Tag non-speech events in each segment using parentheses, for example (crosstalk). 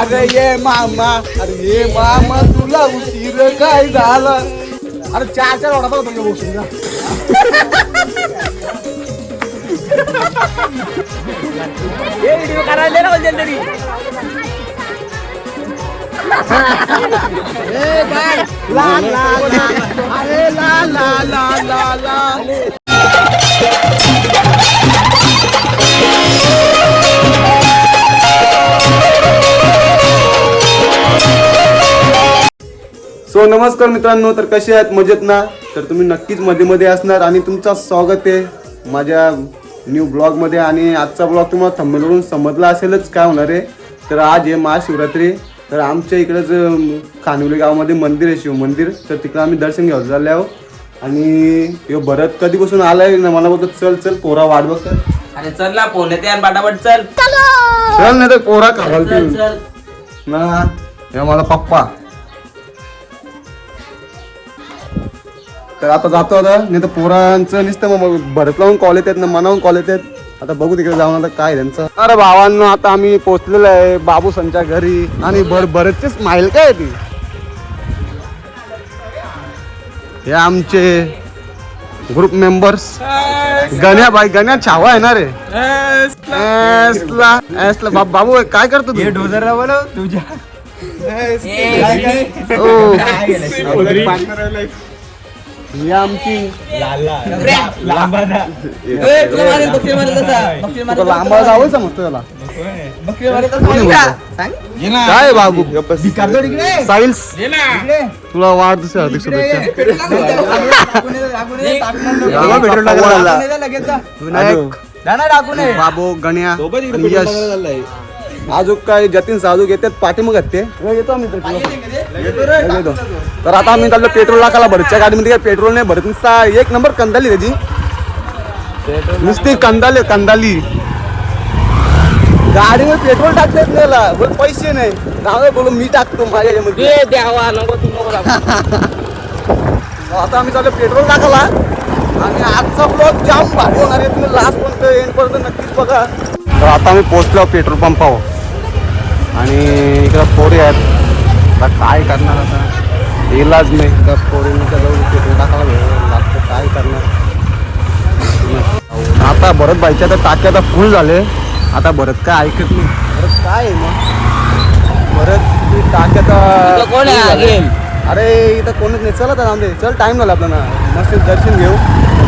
अरे ये मामा अरे ये मामा तुला उशीर काय झाला? अरे चार चार वाटा होतो बसून का ला ला ला. अरे ला ला ला ला ला. सो नमस्कार मित्रांनो तर कसे आहेत? मजेत ना? तर तुम्ही नक्कीच मध्ये मध्ये असणार आणि तुमचं स्वागत आहे माझ्या न्यू ब्लॉगमध्ये आणि आजचा ब्लॉग तुम्हाला थंबेलवरून समजला असेलच काय होणार आहे. तर आज आहे महाशिवरात्री. तर आमच्या इकडंच खानिवली गावामध्ये मंदिर आहे शिव मंदिर. तर तिकडं आम्ही दर्शन घ्यायला चालले आहो आणि ह्यो भरत कधीपासून आलाय ना मला बोलतो चल चल पोरा वाट बघ अरे चल ना फोन येते आणि पटापट चल. चल! नाही तर पोरा खावाल चल. ना हे मला पप्पा. तर आता जातो आता नाही तर पोरांचं नुसतं मग भरत लावून कॉल येतात ना मनावून कॉल येतात. आता बघू तिकडे जाऊन आता काय त्यांचं. अरे भावांनो आता आम्ही पोहोचलेलो आहे बाबू संच्या घरी. आणि भर भरतचे स्माईल काय ती? हे आमचे ग्रुप मेंबर्स गण्या बाई गण्या छावा आहे ना रे. एसला एसला. बाब- बाबू काय करतो तू? डोजर बोलव तुझ्या. ओ. ही आमची. लांबादा ए, तुला लांबा जावं समजतो त्याला? काय बाबू? तुला वाढदिवस हार्दिक शुभेच्छा याला पेट्रोल टाकायला विनायक बाबू गण्या आणि यश. अजून काय जतीन साधू येतात पाठी मग ते येतो आम्ही. येतो. तर आता आम्ही चाललो पेट्रोल टाकायला भरतच्या गाडीमध्ये काय पेट्रोल नाही भरत. नुसता एक नंबर कंदाली त्याची. नुसती कंदाली कंदाली. गाडीवर पेट्रोल टाकता येत नाही याला. बोल पैसे नाही. नाव बोलू मी टाकतो माझ्या याच्यामध्ये. द्यावा नको. (laughs) आता आम्ही चाललो पेट्रोल टाकाला आणि आजचा ब्लॉग जाम भारी होणार आहे. तुम्ही लास्ट पर्यंत एंड पर्यंत नक्कीच बघा. तर आता आम्ही पोहोचलो पेट्रोल पंपावर. आणि इकडं पोरी आहेत. आता काय करणार आता? इलाज नाही. तर पोरींच्या जवळ पेट्रोल टाकायला लागतं काय करणार? आता भरत बाईच्या तर टाक्या आता फुल झाले. आता भरत काय ऐकत नाही. भरत काय आहे मग? भरत ती आता इथं कोण? अरे इथं कोणच नाही. चला आता आमचे चल टाइम झाला आपल्याला. मस्त दर्शन घेऊ.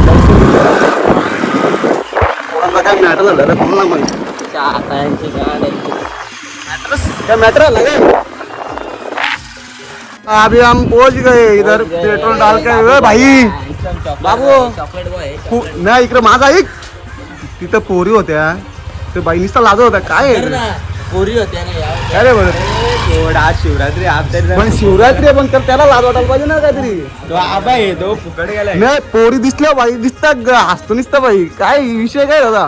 दर्शन काय मॅटर झालं? रे कोणाला माहिती क्या मैटर लगे? अभी हम पहुंच गए इधर। पेट्रोल डाल के। ए भाई। बाबू. नाही इकडे माझा ऐक तिथं पोरी होत्या। ते बाई नुसता लाजत होत्या। काय. पोरी होत्या ना या. काय रे बरं आज शिवरात्री आपल्या पण शिवरात्री पण तर त्याला लाज वाटायला पाहिजे ना काहीतरी. तो आबा आहे तो फुकट गेलाय. नाही पोरी दिसल्या बाई दिसतात ग हसतो निसता बाई. काय विषय काय दादा?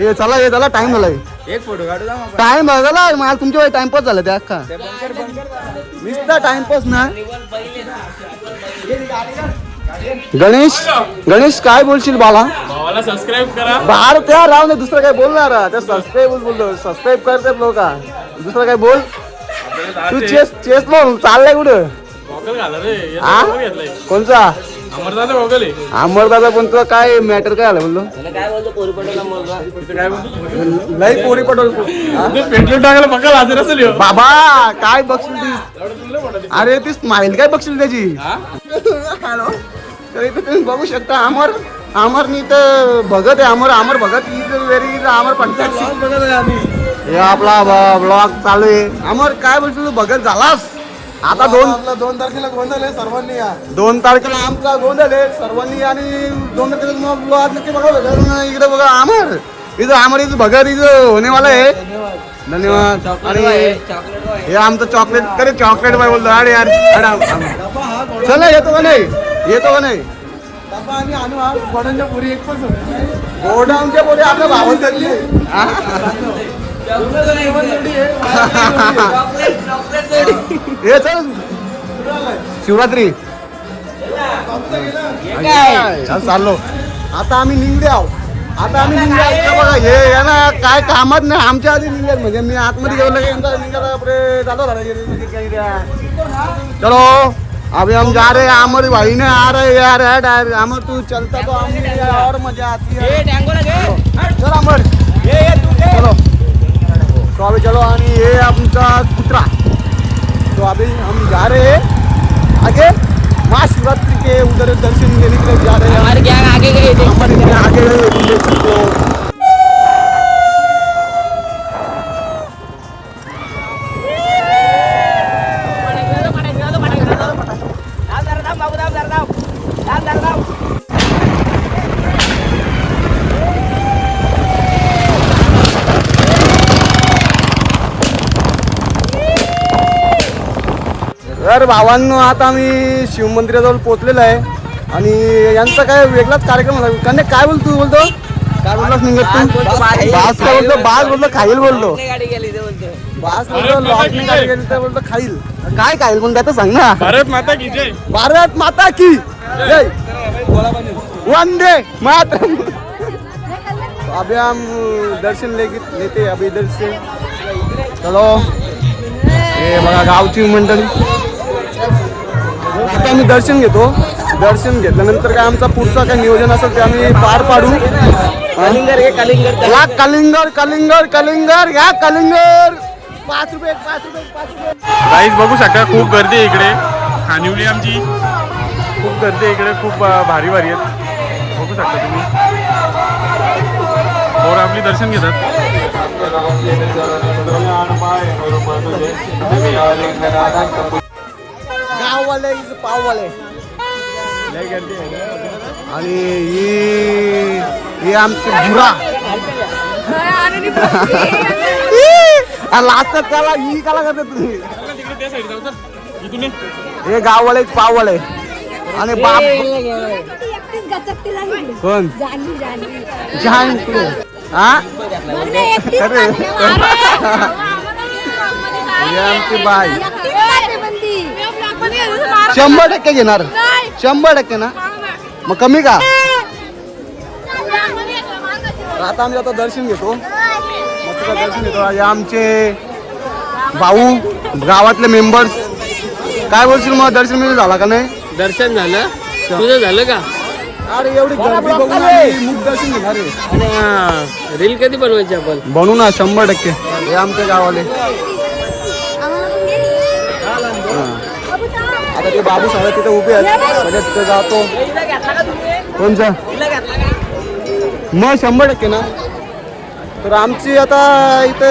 ए चला ये चला टाइम झालाय. एक फोटो काढू जा मग. टाइम झाला मला तुमच्या वेळी टाइमपास झाला त्या अख्खा. नुसता टाइमपास ना. निवल पहिले ना. गणेश गणेश काय बोलशील बाला भावाला सबस्क्राईब करा. बाहेर त्या राव नाही दुसरं काय बोलणार त्या सबस्क्राईब बोललो सबस्क्राईब करतात लोक. दुसरं काय बोल. तू चेस चेस बोल चाललाय कुठं? गॉगल घाला रे. याचा आ? गॉगल घेतलाय. कोणचा? अमरदादा पण तुला काय मॅटर काय आलं बोललो त्याला काय बोलतो पोरी पटवला काय लई पोरी पेट्रोल टाकायला पक्का लाजर असेल. बाबा काय बघशील ती? अरे ती स्माइल काय बघशील त्याची? हॅलो? तुम्ही बघू शकता अमर अमरनी तर भगत आहे. अमर अमर भगत इज व्हेरी अमर पंचायत हे आपला ब्लॉग चालू आहे. अमर काय बोलतो तू? भगत झालास? आता दोन दोन तारखेला गोंधळ आहे सर्वांनी या. दोन तारखेला आमचा गोंधळ आहे सर्वांनी आणि दोन तारखेला नक्की बघा इकडे बघा अमर इथं अमर इथं भगत इथं होनेवाला आहे. धन्यवाद. आणि. हे आमचं चॉकलेट करे चॉकलेट बाय बोलतो. अरे यार अरे आम- चल येतो का नाही? येतो का नाही? आणि आणू हा. गोडांच्या पुरी एक पण गोडाऊनच्या पोरे आपल्या भावात (laughs) चॉकलेट चॉकलेट सोडी. हे चल. शिवरात्री. चल, चाललो. आता आम्ही निघले आहो. आता आम्ही निघालो इकडे बघा हे या ना काय कामात नाही. आमच्या आधी निघाल म्हणजे मी आतमध्ये गेलो की यांचा निघाला. बापरे चालू झाला. चलो. अभी हम जा रहे हैं अमर भाई ने आ रहे यार है डायर तू चलता तो हम और मजा आती है. चल. अमर चलो तो अभी चलो. आणि हे आमचा अभी हम जा रहे हैं आगे महाशिवरात्रि के उधर दर्शन के लिए जा रहे हैं हम। हमारे आगे गए हमारे आगे गए तर भावांनो आता आम्ही शिवमंदिराजवळ पोहोचलेलो आहे. आणि यांचा काय वेगळाच कार्यक्रम होता. कन्या काय बोलतो तू बोलतो? काय बोललास निघत तू? बास काय बोलतो? बास बोलतो? खाईल बोलतो. गाडी गेली ते बोलतो. बास बोलतो लॉकनी गाडी गेली तर बोलतो खाईल. काय खाईल पण त्याचं सांग ना. भारत माता की जय. भारत माता की जय. वंदे मातरम. अभी हम दर्शन लेते अभी इधर से चलो. हे बघा गावची मंडळी. आता आम्ही दर्शन घेतो. दर्शन घेतल्यानंतर काय आमचा पुढचा काय नियोजन असेल ते आम्ही पार पाडू. कलिंगर हे कलिंगर या कलिंगर कलिंगर कलिंगर या कलिंगर. पाच रुपये पाच रुपये पाच रुपये. गाईज बघू शकता खूप गर्दी आहे इकडे. खानिवली आमची. खूप गर्दी आहे इकडे खूप भारी भारी आहेत. बघू शकता तुम्ही. और आपली दर्शन घेतात. गाववाले इज पाववाले आणि ही ही आमची बुरा लास्टात त्याला ही काला करता तुम्ही. हे गाववाले पाववाले आणि बाप कोण कुठे हा अरे. ही आमची बाई एकटीच खाते पण ती. vlog मध्ये गेलो तर मार- शंभर टक्के घेणार. शंभर टक्के ना? मग. कमी का? आता आम्ही आता दर्शन घेतो. दर्शन घेतो. आमचे भाऊ गावातले मेंबर्स काय बोलशील मग दर्शन मिळून झाला का नाही? दर्शन झालं. तुझं झालं का? अरे एवढी गर्दी बघून आम्ही मुख दर्शन घेणार आहे. आणि रील कधी बनवायची आपण? बनू ना शंभर टक्के. हे आमचे गावाले. आता ते बाबू सगळे तिथे उभे आहेत सगळे तिथे जातो कोणचा मग शंभर टक्के ना तर आमची आता इथे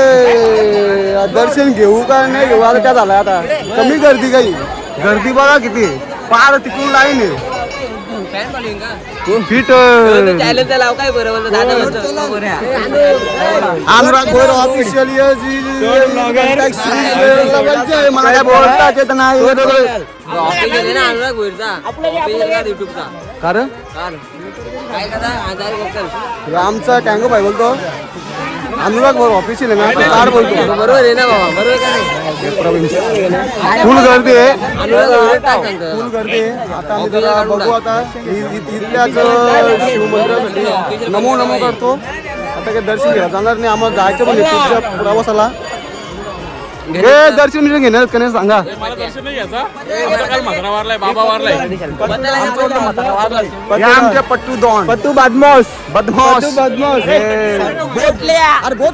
दर्शन घेऊ का नाही घेऊ आता काय झालं आता कमी गर्दी काही गर्दी बघा किती पार तिकडून लाईन आहे फिट अनुराग ऑफिशियल ऑफिस ना अनुराग भोईरचा ऑफिस युट्यूबचा. कारण? कार काय बघतात आमचा टँगो भाई बोलतो. अनुराग वर ऑफिशियल आहे ना कार बोलतो. बरोबर आहे ना बाबा बरोबर का नाही? फुल गर्दी आहे. फुल गर्दी आहे. आता आम्ही जरा बघू आता. इथल्याच शिवमंदिरासाठी नमो नमो करतो. आता काही दर्शन घ्यायला जाणार नाही. आम्हाला जायचं पण प्रवासाला. हे दर्शन बिर्शन घेणार का नाही सांगा. मला दर्शन नाही घ्यायचा. आमचा काल म्हातारा वारलाय बाबा वारलाय. हे आमचे पट्टू दोन. पट्टू बदमाश. बदमाश. बदमाश. अरे बहुत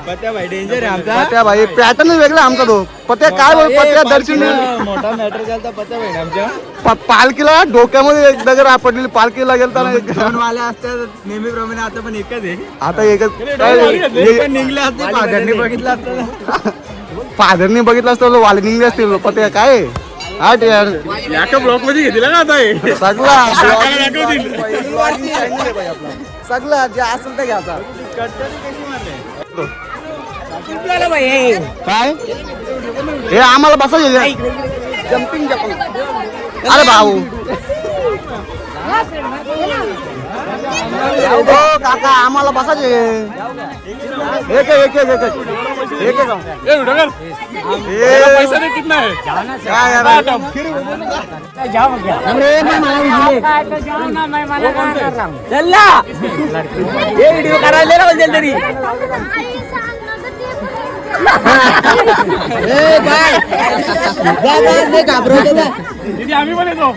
आहे. पत्या भाई पॅटर्न वेगळा आमचा तो. पत्या काय बोल पत्या दर्शन मोठा मॅटर चालता पत्ता बहीण आमच्या. प- पालखीला डोक्यामध्ये एक दगड आपटलेली पालखीला गेलता ना एक- वाले असतात नेहमीप्रमाणे आता पण एकच आहे. आता एकच. निघले असते फादरने बघितलं असतं फादरने बघितलं असतं वाले निघले असतील. पत्या काय? आहे? आठ यार याका ब्लॉकमध्ये घेतला ना आता हे? सगळा. (laughs) सगळं जे असेल ते घ्यायचा काय हे आम्हाला बसायचे जम्पिंग जम्पिंग अरे भाऊ हो काका आम्हाला बसायचे एक एक एक एक एक एक एक ए व्हिडिओ कर ए, पैसा दे कितना है काय यार? चल्ला हे व्हिडिओ करायला ना बोलते तरी आम्ही पण येतो.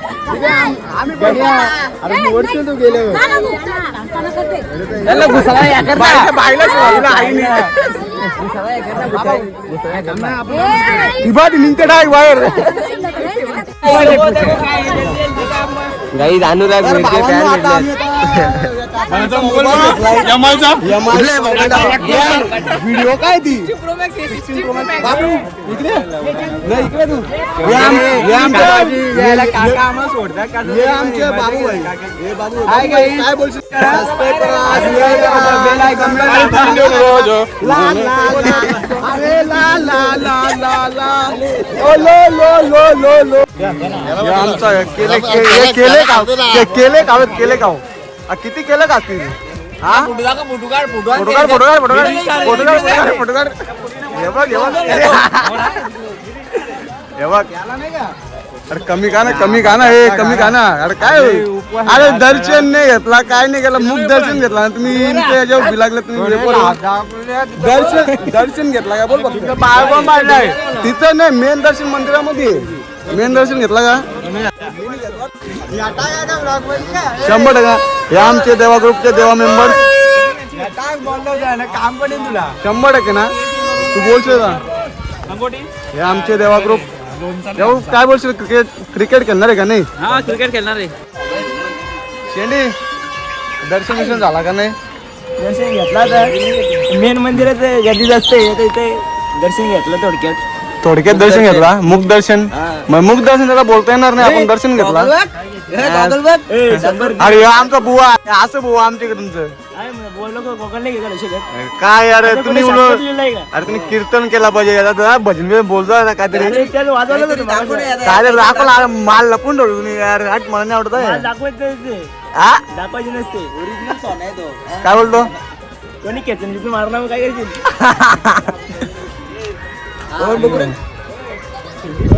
तू गेले जा ना तू. सांगताना करते. चल्ला घुसाला या कर ना. बाईला सोडलं आईने ए, आई. ती बाटी निघते डाय बाहेर. गाई अनुराग भेटले फॅन भेटले व्हिडिओ काय ती? इकडे. इकडे तू. आम- आमचे आमचे बाबू आहे. हे बाबू काय काय बोलशील? हे आमचा आहे. केले के- हे केले का? के- केले का? केले का आ, किती केलं का ती हा? हे बघ हे बघ. हे बघ. अरे कमी का? ना कमी का ना हे कमी का ना अरे काय होईल? अरे दर्शन नाही घेतला काय नाही केलं मुख दर्शन घेतला. ना. तुम्ही याच्यावर लागले तुम्ही. दर्शन दर्शन घेतला का? बोल मारलाय तिथं नाही मेन दर्शन मंदिरामध्ये. मेन दर्शन घेतला का? शंभर टक्का. हे आमचे देवा ग्रुपचे देवा मेंबर काम पडेल तुला शंभर टक्के ना? तू बोलशील का? हे आमचे देवा ग्रुप देवा काय बोलशील? क्रिकेट क्रिकेट खेळणार आहे का नाही? हा क्रिकेट खेळणार आहे. शेंडी दर्शन विर्शन झाला का नाही? दर्शन घेतला तर मेन मंदिरात गर्दी जास्त आहे तर इथे दर्शन घेतलं थोडक्यात. थोडक्यात दर्शन घेतला. मुख दर्शन. मग मुख दर्शन त्याला बोलता येणार नाही आपण दर्शन घेतला. अरे हे आमचा बुवा आहे. असं बुवा आमच्याकडे तुमचं. काय यार तुम्ही उलट-? अरे तुम्ही कीर्तन केला पाहिजे. याला जरा भजन बिजन बोलता ना काहीतरी. काय रे, दाखवला माल लपून ठेवलं तुम्ही. यार हट मला नाही आवडत. दाखवायचं नसते? दाखवायचे नसते. काय बोलतो? कोणी खेचून बिचून मारणार काय करशील? (laughs)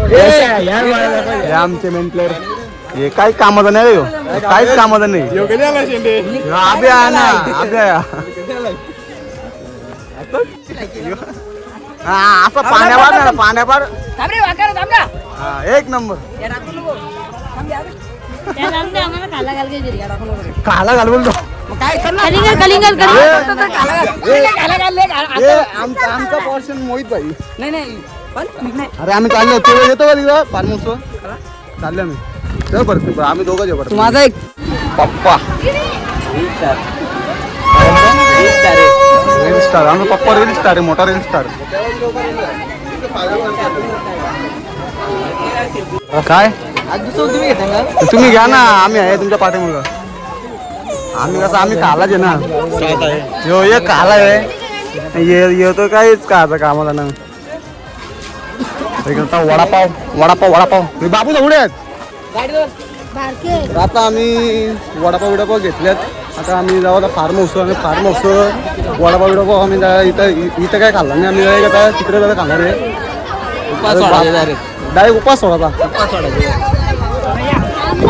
हे आमचे मेन प्लेअर हे काही कामाचं नाही रे ह्यो. हे काहीच कामाचं नाही. ह्यो आबे आहे ना आबे आहे. हा असं पाण्यावर ना पाण्यावर. थांब रे, वाकार, थांब ना. हा, एक नंबर. या नको. थांब या. आम्हाला घाल. काला घाल बोलतो कलिंगड कलिंगड कलिंगड फक्त तर खायला घाल. खायला घाल, ले, खा- हे आमचा आमचा पोर्शन मोहित भाई नाही नाही पण नाही. अरे आम्ही चाललो तू येतो का तिथं फार्म चाललो आम्ही चल बरं बरं, आम्ही दोघं जेव बरं माझा एक पप्पा रील स्टार आमचा पप्पा रील स्टार आहे मोठा रील स्टार काय तुम्ही घ्या ना आम्ही आहे तुमच्या पाठीमुळं आम्ही कसं आम्ही कालाच आहे ना. यो एक काला आहे. ये येतो काहीच काचा कामाला ना वडापाव वडापाव वडापाव. हे बाबू उडे आहेत बारके. तर आता आम्ही वडापाव विडापाव घेतल्यात. आता आम्ही जाऊ आता फार्म हाऊस आम्ही फार्म हाऊस वडापाव विडापाव आम्ही इथं इथं काय खाल्लं नाही. आम्ही आता तिकडे जरा खाणार आहे. डायरेक्ट उपास सोडायचा उपास सोडायचे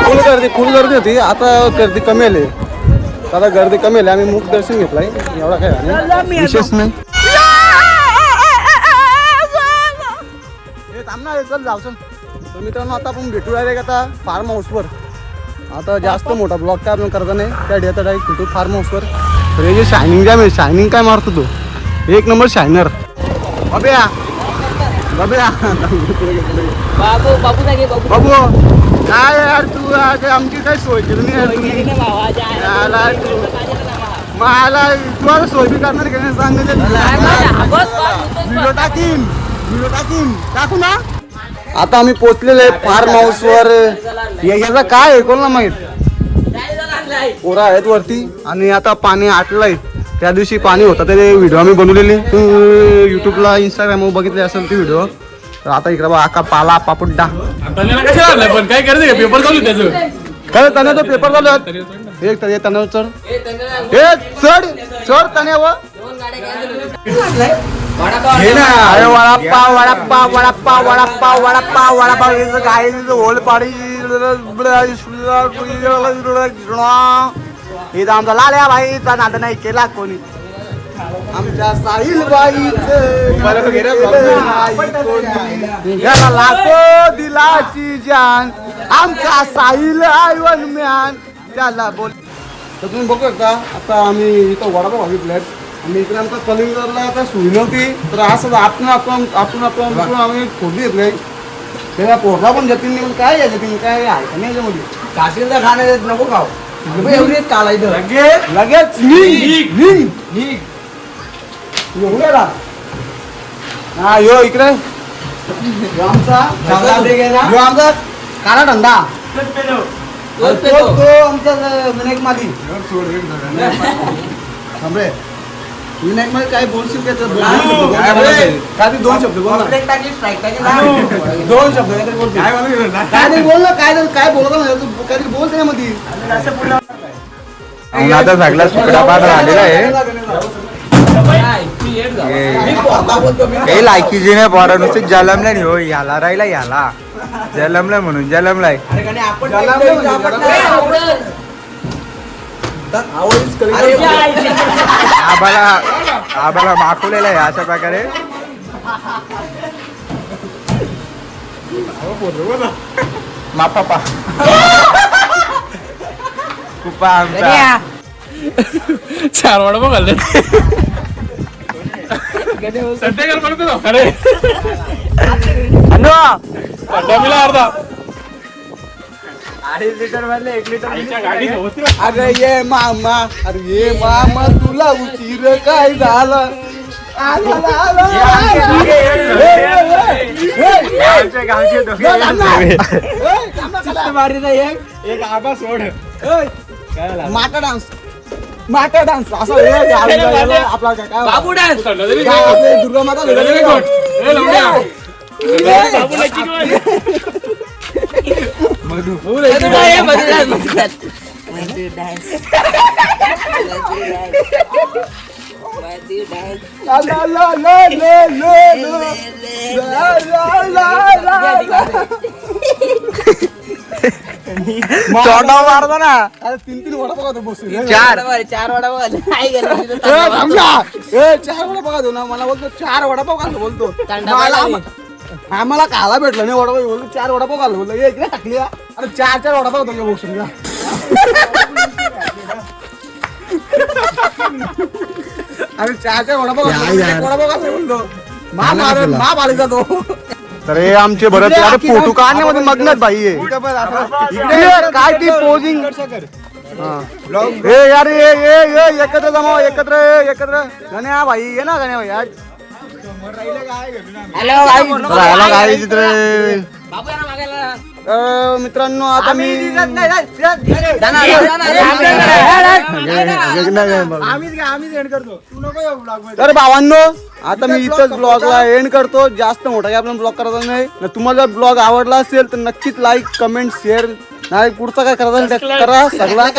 फुल गर्दी फुल गर्दी होती. आता गर्दी कमी आली. आता गर्दी कमी आली. आम्ही मुख दर्शन घेतलंय. एवढा काय नाही. विशेष नाही. चल जाऊ तर मित्रांनो आता आपण भेटू डायरेक्ट आता फार्म हाऊसवर आता जास्त मोठा ब्लॉक काय आपण करता नाही. त्या आता डायरेक्ट भेटू फार्म हाऊसवर तर हे जे शायनिंग काय म्हणजे शायनिंग काय मारतो तो? एक नंबर शायनर बघूया बघूया बाबू बाबू बाबू बाबू काय यार तू आज आमची काय सोय केली नाही यार तू. मला तू आता सोय बी करणार की नाही? व्हिडिओ टाकीन व्हिडिओ टाकीन टाकू ना. आता आम्ही पोचलेलो आहे फार्म हाऊस वर. याचा काय आहे कोणाला माहीत? पोरं आहेत वरती आणि आता पाणी आटलंय. त्या दिवशी पाणी होतं ते व्हिडिओ आम्ही बनवलेली. तू युट्यूबला इंस्टाग्रामवर बघितले असेल ते व्हिडिओ तर आता इकडे बघ आका पाला पापुड्डा पण काय करायचं? पेपर चालू त्याचं. काय तण्याचा पेपर चालू आहे. एक तर तणाव चढ. हे चढ चढ तण्यावर घे ना. अरे वडापाव वडापाव वडापाव वडापाव वडापाव वडापाव. काय होल पाडी इथं आमचा लाल्या भाईचा नाद नाही केला कोणी. आमच्या साहिल याला लाखो दिलाची जान. आमचा साहिल आयवन म्यान त्याला बोल. तर तुम्ही बघू शकता आता आम्ही इथं वडापाव बघितल्यात आणि इकडे आमचा कलिंगरला आता सोय नव्हती तर असं आपण आपण आपण आपण आपण आम्ही फोडली घेतले. तेव्हा पोरला पण जतीन काय आहे जतीन? काय आहे? का नाही याच्यामध्ये? काशीला खाणे नको खाऊ. एवढी चालायचं लगेच? लगेच निघ निघ. हा यो इकडे. आमचा. आमचा. काळा धंदा. तो आमचा विनायक थांबरे विनायक माली काय बोलशील का तर बोल. काय बोलायचं? काय ते दोन शब्द बोल ना. दोन शब्द काहीतरी बोल तू. काहीतरी बोल ना काय काय बोलत नाही तू काहीतरी बोल त्यामध्ये आता सगळा सुकडा पाठ झालेला हे लायकीची नाही पोरा नुसते जलमला नाही हो याला राहिला याला. जलमला म्हणून जलमलाय. आबाला आबाला माखवलेला आहे अशा प्रकारे. मापापा कुपा आमचा. चार वाडा सध्या बघतो अरे. डमीला अर्धा. अडीच लिटर मधले एक लिटर अरे ये मामा अरे ये मामा तुला उशीर काय झालं आला, आला, आला, आला. आमच्या गावचे दोघे एक आबा सोड माटा डान्स माटा डान्स असं हे घालून जायला आपला काय काय बाबू डान्स काय आपले दुर्गा माता ला, ला, ला, ला, ला, ला, ला. ला, ला, ला, ला, ला. तोंडावर मारतो ना. अरे तीन तीन वडा बघा बसून ए, चार चार वडा. ए, चार वडा बघा ना. मला बोलतो चार वडापाव घाल बोलतो. आम्हाला खायला भेटलं नाही वडापाव बोलतो चार वडापाव घाल बोलतो इकडे टाकली. अरे चार चार वडापाव होतो बसून अरे चार चार वडापाव. एक वडापाव घाल बोलतो. मा मार मा मारी जातो. तर हे आमचे भरत अरे फोटो काढण्यामध्ये मग्नच भाई आहे. इकडे काय ती पोझिंग ए यार ये ये ये एकत्र जमा एकत्र ये, एकत्र. गण्या भाई ये ना गण्या भाई आज. हॅलो काय चित्र अ, मित्रांनो आता मी तर भावांनो आता मी इथंच ब्लॉगला एंड करतो. जास्त मोठा काही आपण ब्लॉग करायचा नाही. न तुम्हाला ब्लॉग आवडला असेल तर नक्कीच लाईक कमेंट शेअर नाही पुढचा काय करायचा? असेल ते करा सगळा.